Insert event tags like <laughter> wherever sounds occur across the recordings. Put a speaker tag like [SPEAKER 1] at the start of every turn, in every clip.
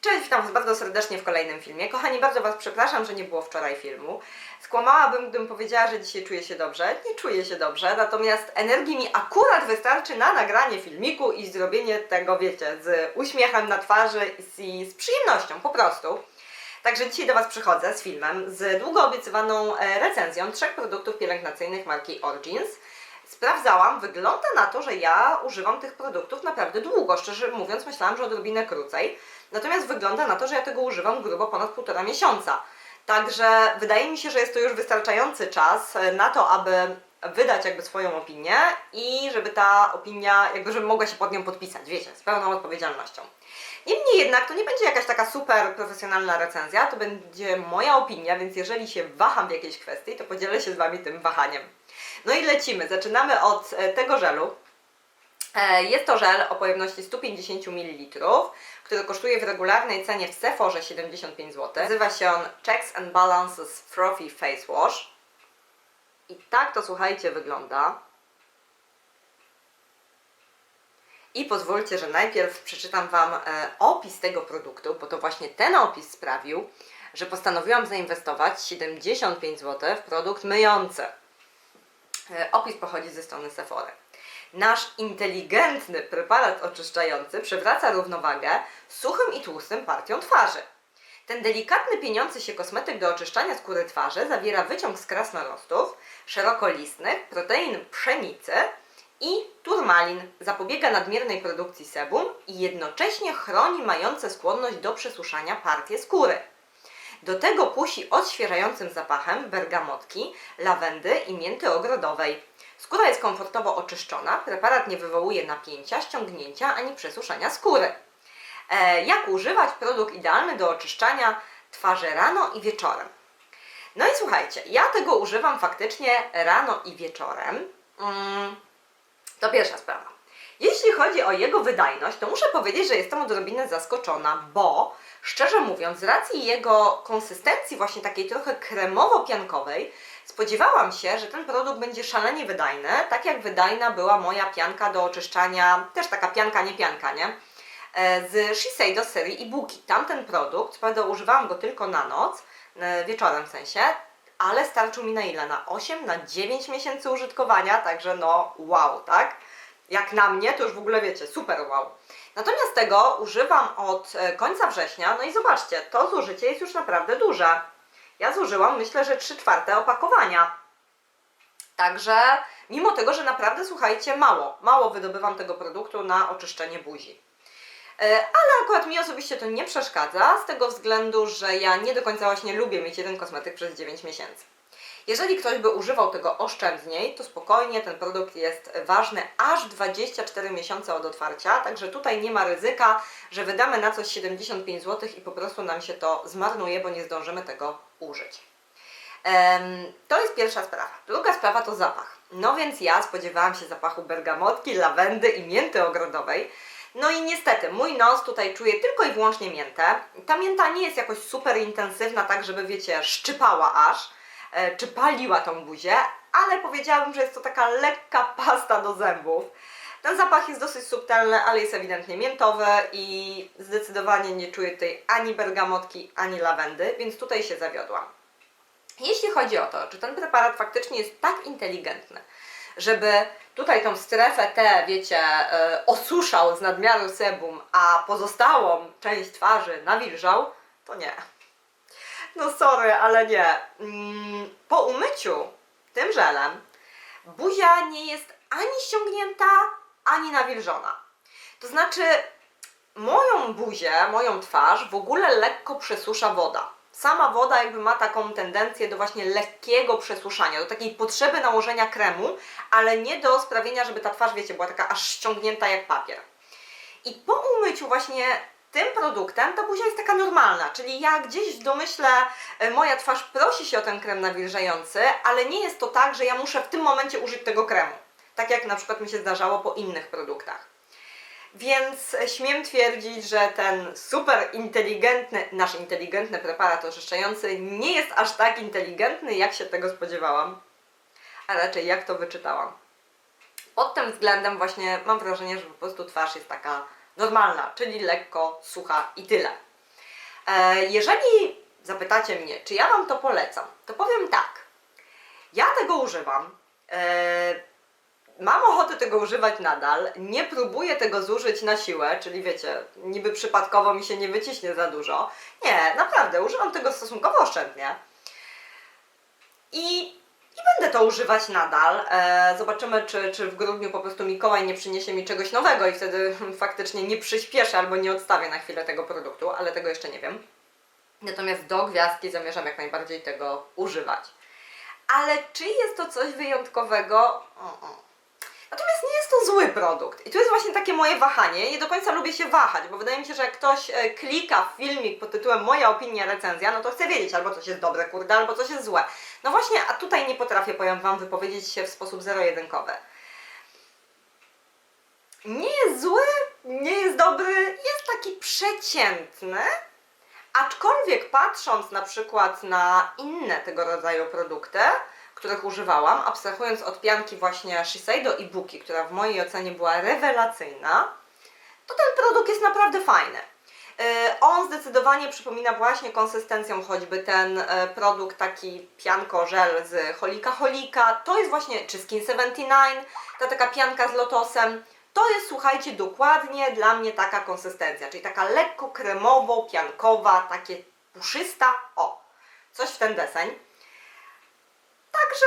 [SPEAKER 1] Cześć, witam Was bardzo serdecznie w kolejnym filmie. Kochani, bardzo Was przepraszam, że nie było wczoraj filmu. Skłamałabym, gdybym powiedziała, że dzisiaj czuję się dobrze. Nie czuję się dobrze, natomiast energii mi akurat wystarczy na nagranie filmiku i zrobienie tego, wiecie, z uśmiechem na twarzy i z przyjemnością, po prostu. Także dzisiaj do Was przychodzę z filmem, z długo obiecywaną e, recenzją trzech produktów pielęgnacyjnych marki Origins. Sprawdzałam, wygląda na to, że ja używam tych produktów naprawdę długo. Szczerze mówiąc, myślałam, że odrobinę krócej. Natomiast wygląda na to, że ja tego używam grubo ponad półtora miesiąca. Także wydaje mi się, że jest to już wystarczający czas e, na to, aby wydać jakby swoją opinię i żeby ta opinia, jakby żebym mogła się pod nią podpisać, wiecie, z pełną odpowiedzialnością. Niemniej jednak to nie będzie jakaś taka super profesjonalna recenzja, to będzie moja opinia, więc jeżeli się waham w jakiejś kwestii, to podzielę się z Wami tym wahaniem. No i lecimy. Zaczynamy od e, tego żelu. E, Jest to żel o pojemności 150 ml, który kosztuje w regularnej cenie w Sephorze 75 zł. Nazywa się on Checks and Balances Frothy Face Wash. I tak to słuchajcie wygląda. I pozwólcie, że najpierw przeczytam Wam e, opis tego produktu, bo to właśnie ten opis sprawił, że postanowiłam zainwestować 75 zł w produkt myjący. E, Opis pochodzi ze strony Sephory. Nasz inteligentny preparat oczyszczający przywraca równowagę suchym i tłustym partią twarzy. Ten delikatny pieniący się kosmetyk do oczyszczania skóry twarzy zawiera wyciąg z krasnorostów, szerokolistnych, protein pszenicy i turmalin. Zapobiega nadmiernej produkcji sebum i jednocześnie chroni mające skłonność do przesuszania partie skóry. Do tego kusi odświeżającym zapachem bergamotki, lawendy i mięty ogrodowej. Skóra jest komfortowo oczyszczona, preparat nie wywołuje napięcia, ściągnięcia ani przesuszenia skóry. E, jak używać? Produkt idealny do oczyszczania twarzy rano i wieczorem. No i słuchajcie, ja tego używam faktycznie rano i wieczorem. Mm, to pierwsza sprawa. Jeśli chodzi o jego wydajność, to muszę powiedzieć, że jestem odrobinę zaskoczona, bo szczerze mówiąc, z racji jego konsystencji właśnie takiej trochę kremowo-piankowej, spodziewałam się, że ten produkt będzie szalenie wydajny, tak jak wydajna była moja pianka do oczyszczania, też taka pianka, nie pianka, nie? E, Z Shiseido serii Ibuki. Tamten produkt, prawda używałam go tylko na noc, e, wieczorem w sensie, ale starczył mi na ile? Na 8, na 9 miesięcy użytkowania, także no wow, tak? Jak na mnie, to już w ogóle wiecie, super wow. Natomiast tego używam od e, końca września, no i zobaczcie, to zużycie jest już naprawdę duże. Ja zużyłam myślę, że 3 czwarte opakowania. Także mimo tego, że naprawdę słuchajcie, mało, mało wydobywam tego produktu na oczyszczenie buzi. E, Ale akurat mi osobiście to nie przeszkadza, z tego względu, że ja nie do końca właśnie lubię mieć jeden kosmetyk przez 9 miesięcy. Jeżeli ktoś by używał tego oszczędniej, to spokojnie ten produkt jest ważny aż 24 miesiące od otwarcia, także tutaj nie ma ryzyka, że wydamy na coś 75 zł i po prostu nam się to zmarnuje, bo nie zdążymy tego użyć. To jest pierwsza sprawa. Druga sprawa to zapach. No więc ja spodziewałam się zapachu bergamotki, lawendy i mięty ogrodowej. No i niestety, mój nos tutaj czuje tylko i wyłącznie miętę. Ta mięta nie jest jakoś super intensywna, tak żeby wiecie, szczypała aż, czy paliła tą buzię, ale powiedziałabym, że jest to taka lekka pasta do zębów. Ten zapach jest dosyć subtelny, ale jest ewidentnie miętowy i zdecydowanie nie czuję tutaj ani bergamotki, ani lawendy, więc tutaj się zawiodłam. Jeśli chodzi o to, czy ten preparat faktycznie jest tak inteligentny, żeby tutaj tą strefę T, wiecie, e, osuszał z nadmiaru sebum, a pozostałą część twarzy nawilżał, to nie. No sorry, ale nie. Mm, Po umyciu tym żelem buzia nie jest ani ściągnięta, ani nawilżona. To znaczy, moją buzię, moją twarz w ogóle lekko przesusza woda. Sama woda jakby ma taką tendencję do właśnie lekkiego przesuszania, do takiej potrzeby nałożenia kremu, ale nie do sprawienia, żeby ta twarz, wiecie, była taka aż ściągnięta jak papier. I po umyciu właśnie tym produktem ta buzia jest taka normalna, czyli ja gdzieś w domyśle e, moja twarz prosi się o ten krem nawilżający, ale nie jest to tak, że ja muszę w tym momencie użyć tego kremu. Tak jak na przykład mi się zdarzało po innych produktach. Więc śmiem twierdzić, że ten super inteligentny, nasz inteligentny preparat oczyszczający nie jest aż tak inteligentny, jak się tego spodziewałam, a raczej jak to wyczytałam. Pod tym względem właśnie mam wrażenie, że po prostu twarz jest taka normalna, czyli lekko sucha i tyle. E, jeżeli zapytacie mnie, czy ja Wam to polecam, to powiem tak. Ja tego używam. E, mam ochotę tego używać nadal. Nie próbuję tego zużyć na siłę, czyli wiecie, niby przypadkowo mi się nie wyciśnie za dużo. Nie, naprawdę, używam tego stosunkowo oszczędnie. I, i będę to używać nadal. E, zobaczymy, czy, czy w grudniu po prostu Mikołaj nie przyniesie mi czegoś nowego i wtedy <laughs> faktycznie nie przyspieszę albo nie odstawię na chwilę tego produktu, ale tego jeszcze nie wiem. Natomiast do gwiazdki zamierzam jak najbardziej tego używać. Ale czy jest to coś wyjątkowego? O. Natomiast nie jest to zły produkt. I tu jest właśnie takie moje wahanie. Nie do końca lubię się wahać, bo wydaje mi się, że jak ktoś e, klika w filmik pod tytułem Moja opinia, recenzja, no to chce wiedzieć albo coś jest dobre, kurde, albo coś jest złe. No właśnie, a tutaj nie potrafię, powiem Wam, wypowiedzieć się w sposób zero-jedynkowy. Nie jest zły, nie jest dobry, jest taki przeciętny, Aczkolwiek patrząc na przykład na inne tego rodzaju produkty, których używałam, abstrahując od pianki właśnie Shiseido i Buki, która w mojej ocenie była rewelacyjna, to ten produkt jest naprawdę fajny. Yy, On zdecydowanie przypomina właśnie konsystencją choćby ten e, produkt taki pianko żel z Holika Holika. To jest właśnie, czy Skin 79, ta taka pianka z lotosem. To jest, słuchajcie, dokładnie dla mnie taka konsystencja, czyli taka lekko kremowo, piankowa, takie puszysta, o, coś w ten deseń. Także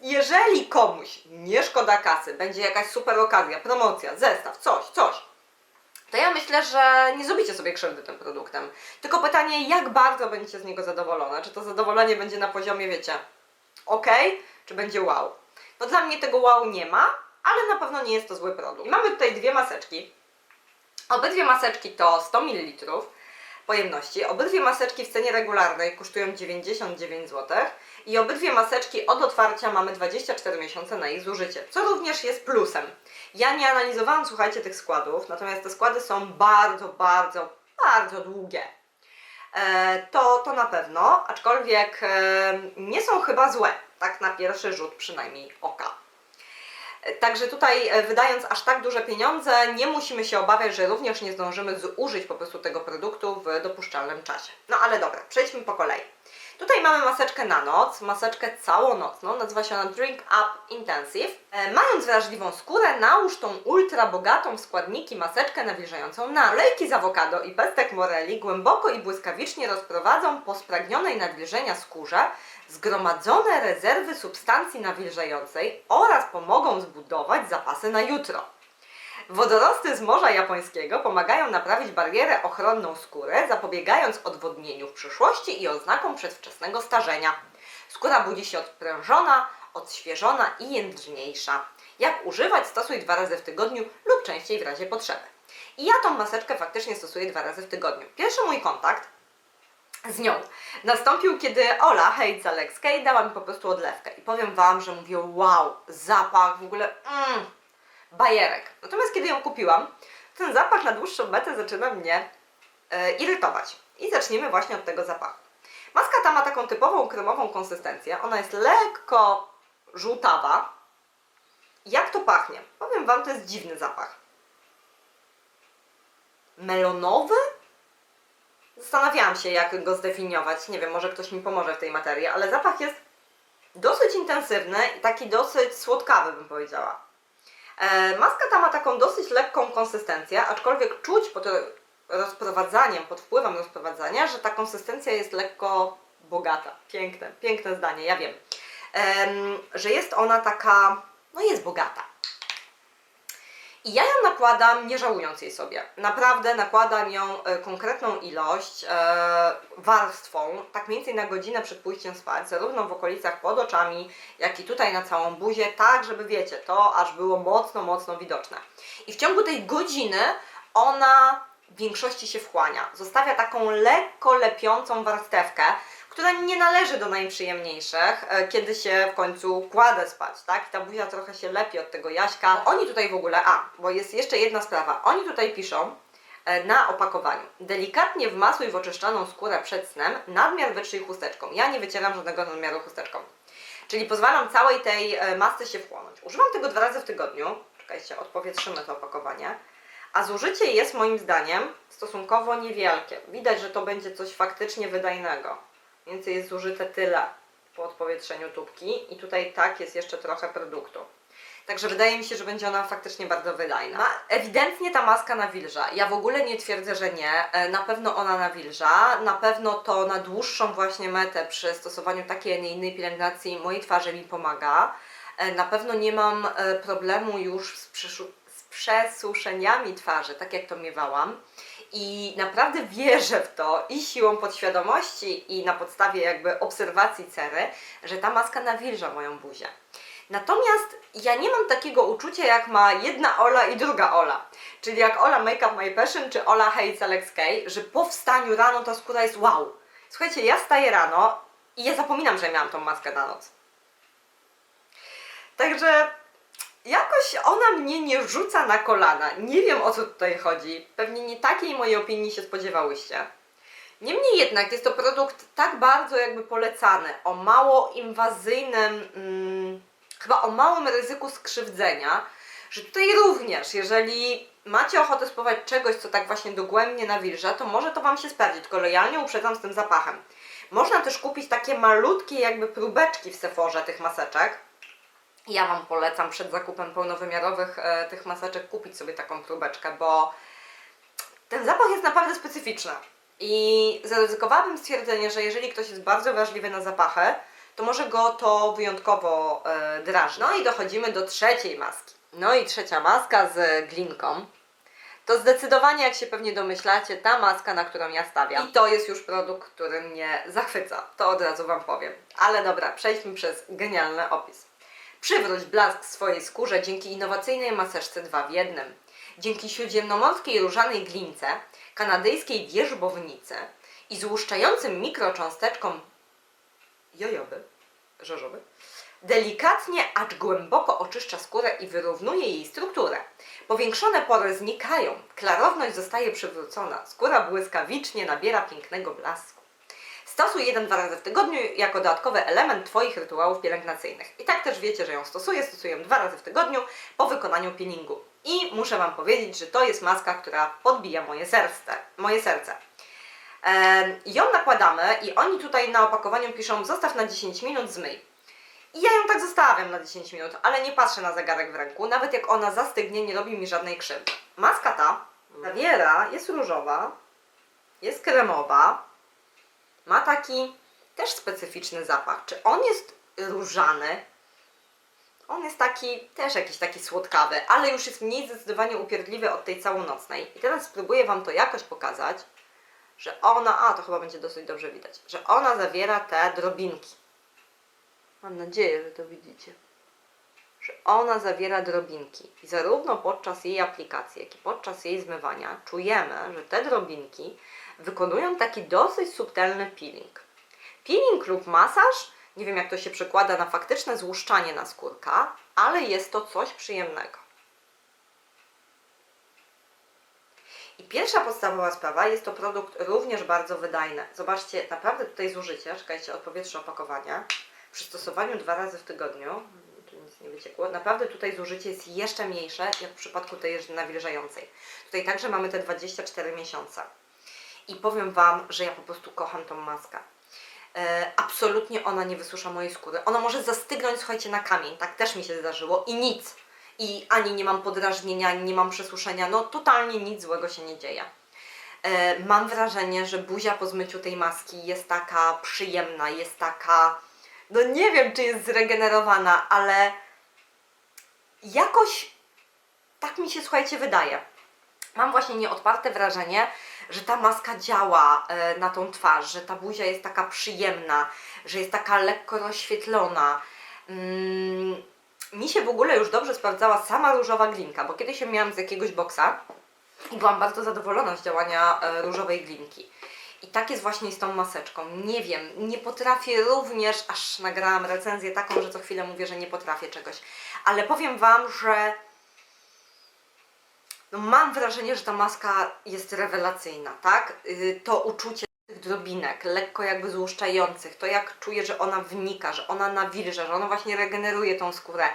[SPEAKER 1] jeżeli komuś nie szkoda kasy, będzie jakaś super okazja, promocja, zestaw, coś, coś, to ja myślę, że nie zrobicie sobie krzywdy tym produktem. Tylko pytanie, jak bardzo będziecie z niego zadowolone? Czy to zadowolenie będzie na poziomie, wiecie, ok, czy będzie wow? No dla mnie tego wow nie ma, ale na pewno nie jest to zły produkt. I mamy tutaj dwie maseczki. Obydwie maseczki to 100 ml pojemności. Obydwie maseczki w cenie regularnej kosztują 99 zł i obydwie maseczki od otwarcia mamy 24 miesiące na ich zużycie, co również jest plusem. Ja nie analizowałam, słuchajcie, tych składów, natomiast te składy są bardzo, bardzo, bardzo długie. E, to, to na pewno, aczkolwiek e, nie są chyba złe, tak na pierwszy rzut przynajmniej oka. Także tutaj e, wydając aż tak duże pieniądze, nie musimy się obawiać, że również nie zdążymy zużyć po prostu tego produktu w dopuszczalnym czasie. No ale dobra, przejdźmy po kolei. Tutaj mamy maseczkę na noc, maseczkę całonocną, nazywa się ona Drink Up Intensive. E, mając wrażliwą skórę, nałóż tą ultra bogatą w składniki maseczkę nawilżającą na olejki z awokado i pestek moreli głęboko i błyskawicznie rozprowadzą po spragnionej nawilżenia skórze zgromadzone rezerwy substancji nawilżającej oraz pomogą zbudować zapasy na jutro. Wodorosty z Morza Japońskiego pomagają naprawić barierę ochronną skóry, zapobiegając odwodnieniu w przyszłości i oznakom przedwczesnego starzenia. Skóra budzi się odprężona, odświeżona i jędrniejsza. Jak używać? Stosuj dwa razy w tygodniu lub częściej w razie potrzeby. I ja tą maseczkę faktycznie stosuję dwa razy w tygodniu. Pierwszy mój kontakt z nią nastąpił, kiedy Ola, hej z Alexkej, dała mi po prostu odlewkę. I powiem Wam, że mówię, wow, zapach, w ogóle, mm, bajerek. Natomiast kiedy ją kupiłam, ten zapach na dłuższą metę zaczyna mnie e, irytować. I zacznijmy właśnie od tego zapachu. Maska ta ma taką typową kremową konsystencję. Ona jest lekko żółtawa. Jak to pachnie? Powiem Wam, to jest dziwny zapach. Melonowy? Zastanawiałam się, jak go zdefiniować. Nie wiem, może ktoś mi pomoże w tej materii, ale zapach jest dosyć intensywny i taki dosyć słodkawy, bym powiedziała. E, maska ta ma taką dosyć lekką konsystencję, aczkolwiek czuć pod rozprowadzaniem, pod wpływem rozprowadzania, że ta konsystencja jest lekko bogata. Piękne, piękne zdanie, ja wiem. Em, że jest ona taka, no jest bogata. I ja ją nakładam, nie żałując jej sobie. Naprawdę nakładam ją e, konkretną ilość, e, warstwą, tak mniej więcej na godzinę przed pójściem spać, zarówno w okolicach pod oczami, jak i tutaj na całą buzię, tak żeby wiecie, to aż było mocno, mocno widoczne. I w ciągu tej godziny ona w większości się wchłania. Zostawia taką lekko lepiącą warstewkę, która nie należy do najprzyjemniejszych, e, kiedy się w końcu kładę spać, tak? I ta buzia trochę się lepi od tego jaśka. Oni tutaj w ogóle, a, bo jest jeszcze jedna sprawa. Oni tutaj piszą e, na opakowaniu. Delikatnie wmasuj w oczyszczaną skórę przed snem, nadmiar wytrzyj chusteczką. Ja nie wycieram żadnego nadmiaru chusteczką. Czyli pozwalam całej tej e, masce się wchłonąć. Używam tego dwa razy w tygodniu. Czekajcie, odpowietrzymy to opakowanie. A zużycie jest moim zdaniem stosunkowo niewielkie. Widać, że to będzie coś faktycznie wydajnego. Więcej jest zużyte tyle po odpowietrzeniu tubki i tutaj tak jest jeszcze trochę produktu. Także wydaje mi się, że będzie ona faktycznie bardzo wydajna. Ma, ewidentnie ta maska nawilża. Ja w ogóle nie twierdzę, że nie. E, Na pewno ona nawilża. Na pewno to na dłuższą właśnie metę przy stosowaniu takiej, a nie innej pielęgnacji mojej twarzy mi pomaga. E, Na pewno nie mam e, problemu już z, z przesuszeniami twarzy, tak jak to miewałam. I naprawdę wierzę w to i siłą podświadomości, i na podstawie jakby obserwacji cery, że ta maska nawilża moją buzię. Natomiast ja nie mam takiego uczucia, jak ma jedna Ola i druga Ola. Czyli jak Ola Make Up My Passion czy Ola Hates Alex K, że po wstaniu rano ta skóra jest wow. Słuchajcie, ja staję rano i ja zapominam, że miałam tą maskę na noc. Także jakoś ona mnie nie rzuca na kolana. Nie wiem o co tutaj chodzi. Pewnie nie takiej mojej opinii się spodziewałyście. Niemniej jednak jest to produkt tak bardzo jakby polecany, o mało inwazyjnym, mm, chyba o małym ryzyku skrzywdzenia, że tutaj również, jeżeli macie ochotę spróbować czegoś, co tak właśnie dogłębnie nawilża, to może to Wam się sprawdzić, tylko lojalnie uprzedzam z tym zapachem. Można też kupić takie malutkie jakby próbeczki w Sephorze tych maseczek. Ja Wam polecam przed zakupem pełnowymiarowych e, tych maseczek kupić sobie taką próbeczkę, bo ten zapach jest naprawdę specyficzny. I zaryzykowałabym stwierdzenie, że jeżeli ktoś jest bardzo wrażliwy na zapachy, to może go to wyjątkowo e, drażni. No i dochodzimy do trzeciej maski. No i trzecia maska z glinką. To zdecydowanie, jak się pewnie domyślacie, ta maska, na którą ja stawiam. I to jest już produkt, który mnie zachwyca. To od razu Wam powiem. Ale dobra, przejdźmy przez genialny opis. Przywróć blask swojej skórze dzięki innowacyjnej maseczce 2 w 1. Dzięki śródziemnomorskiej różanej glince, kanadyjskiej wierzbownicy i złuszczającym mikrocząsteczkom jojoby, żożoby, delikatnie, acz głęboko oczyszcza skórę i wyrównuje jej strukturę. Powiększone pory znikają, klarowność zostaje przywrócona, skóra błyskawicznie nabiera pięknego blasku. Stosuj jeden-dwa razy w tygodniu jako dodatkowy element Twoich rytuałów pielęgnacyjnych. I tak też wiecie, że ją stosuję. Stosuję dwa razy w tygodniu po wykonaniu peelingu. I muszę Wam powiedzieć, że to jest maska, która podbija moje serce. Moje serce. Ją nakładamy i oni tutaj na opakowaniu piszą zostaw na 10 minut, zmyj. I ja ją tak zostawiam na 10 minut, ale nie patrzę na zegarek w ręku. Nawet jak ona zastygnie, nie robi mi żadnej krzywdy. Maska ta zawiera, jest różowa, jest kremowa, ma taki też specyficzny zapach. Czy on jest różany? On jest taki, też jakiś taki słodkawy, ale już jest mniej zdecydowanie upierdliwy od tej całonocnej. I teraz spróbuję Wam to jakoś pokazać, że ona, a to chyba będzie dosyć dobrze widać, że ona zawiera te drobinki. Mam nadzieję, że to widzicie. Że ona zawiera drobinki. I zarówno podczas jej aplikacji, jak i podczas jej zmywania czujemy, że te drobinki wykonują taki dosyć subtelny peeling. Peeling lub masaż, nie wiem jak to się przekłada na faktyczne złuszczanie naskórka, ale jest to coś przyjemnego. I pierwsza podstawowa sprawa, jest to produkt również bardzo wydajny. Zobaczcie, naprawdę tutaj zużycie, czekajcie, odpowietrze opakowania, przy stosowaniu dwa razy w tygodniu, tu nic nie wyciekło, naprawdę tutaj zużycie jest jeszcze mniejsze, jak w przypadku tej nawilżającej. Tutaj także mamy te 24 miesiące. I powiem Wam, że ja po prostu kocham tą maskę. E, absolutnie ona nie wysusza mojej skóry. Ona może zastygnąć, słuchajcie, na kamień. Tak też mi się zdarzyło i nic. I ani nie mam podrażnienia, ani nie mam przesuszenia. No totalnie nic złego się nie dzieje. E, mam wrażenie, że buzia po zmyciu tej maski jest taka przyjemna, jest taka... No nie wiem, czy jest zregenerowana, ale jakoś tak mi się, słuchajcie, wydaje. Mam właśnie nieodparte wrażenie, że ta maska działa e, na tą twarz, że ta buzia jest taka przyjemna, że jest taka lekko rozświetlona. Mm, mi się w ogóle już dobrze sprawdzała sama różowa glinka, bo kiedyś ją miałam z jakiegoś boksa i byłam bardzo zadowolona z działania e, różowej glinki. I tak jest właśnie z tą maseczką. Nie wiem, nie potrafię również, aż nagrałam recenzję taką, że co chwilę mówię, że nie potrafię czegoś. Ale powiem Wam, że mam wrażenie, że ta maska jest rewelacyjna, tak? Yy, To uczucie tych drobinek, lekko jakby złuszczających, to jak czuję, że ona wnika, że ona nawilża, że ona właśnie regeneruje tą skórę.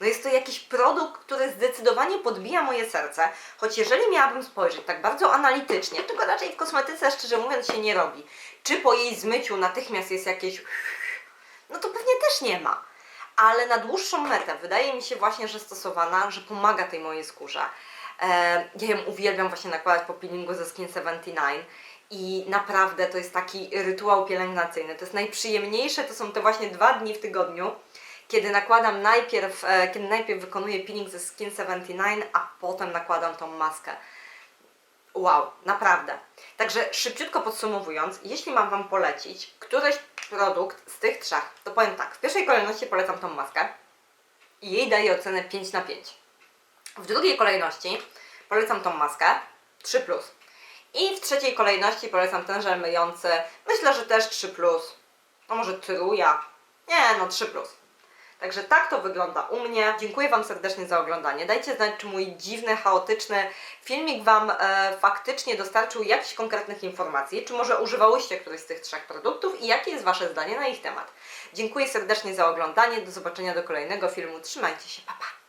[SPEAKER 1] No jest to jakiś produkt, który zdecydowanie podbija moje serce, choć jeżeli miałabym spojrzeć tak bardzo analitycznie, tylko raczej w kosmetyce szczerze mówiąc się nie robi, czy po jej zmyciu natychmiast jest jakieś no to pewnie też nie ma. Ale na dłuższą metę wydaje mi się właśnie, że stosowana, że pomaga tej mojej skórze. E, ja ją uwielbiam właśnie nakładać po peelingu ze Skin 79 i naprawdę to jest taki rytuał pielęgnacyjny. To jest najprzyjemniejsze, to są te właśnie dwa dni w tygodniu, kiedy nakładam najpierw, e, kiedy najpierw wykonuję peeling ze Skin 79, a potem nakładam tą maskę. Wow, naprawdę. Także szybciutko podsumowując, jeśli mam Wam polecić któryś produkt z tych trzech, to powiem tak. W pierwszej kolejności polecam tą maskę i jej daję ocenę 5 na 5. W drugiej kolejności polecam tą maskę 3. I w trzeciej kolejności polecam ten żel myjący. Myślę, że też 3. No może truja. Nie, no 3. Także tak to wygląda u mnie. Dziękuję Wam serdecznie za oglądanie. Dajcie znać, czy mój dziwny, chaotyczny filmik Wam e, faktycznie dostarczył jakichś konkretnych informacji, czy może używałyście któryś z tych trzech produktów i jakie jest Wasze zdanie na ich temat. Dziękuję serdecznie za oglądanie. Do zobaczenia do kolejnego filmu. Trzymajcie się, pa pa!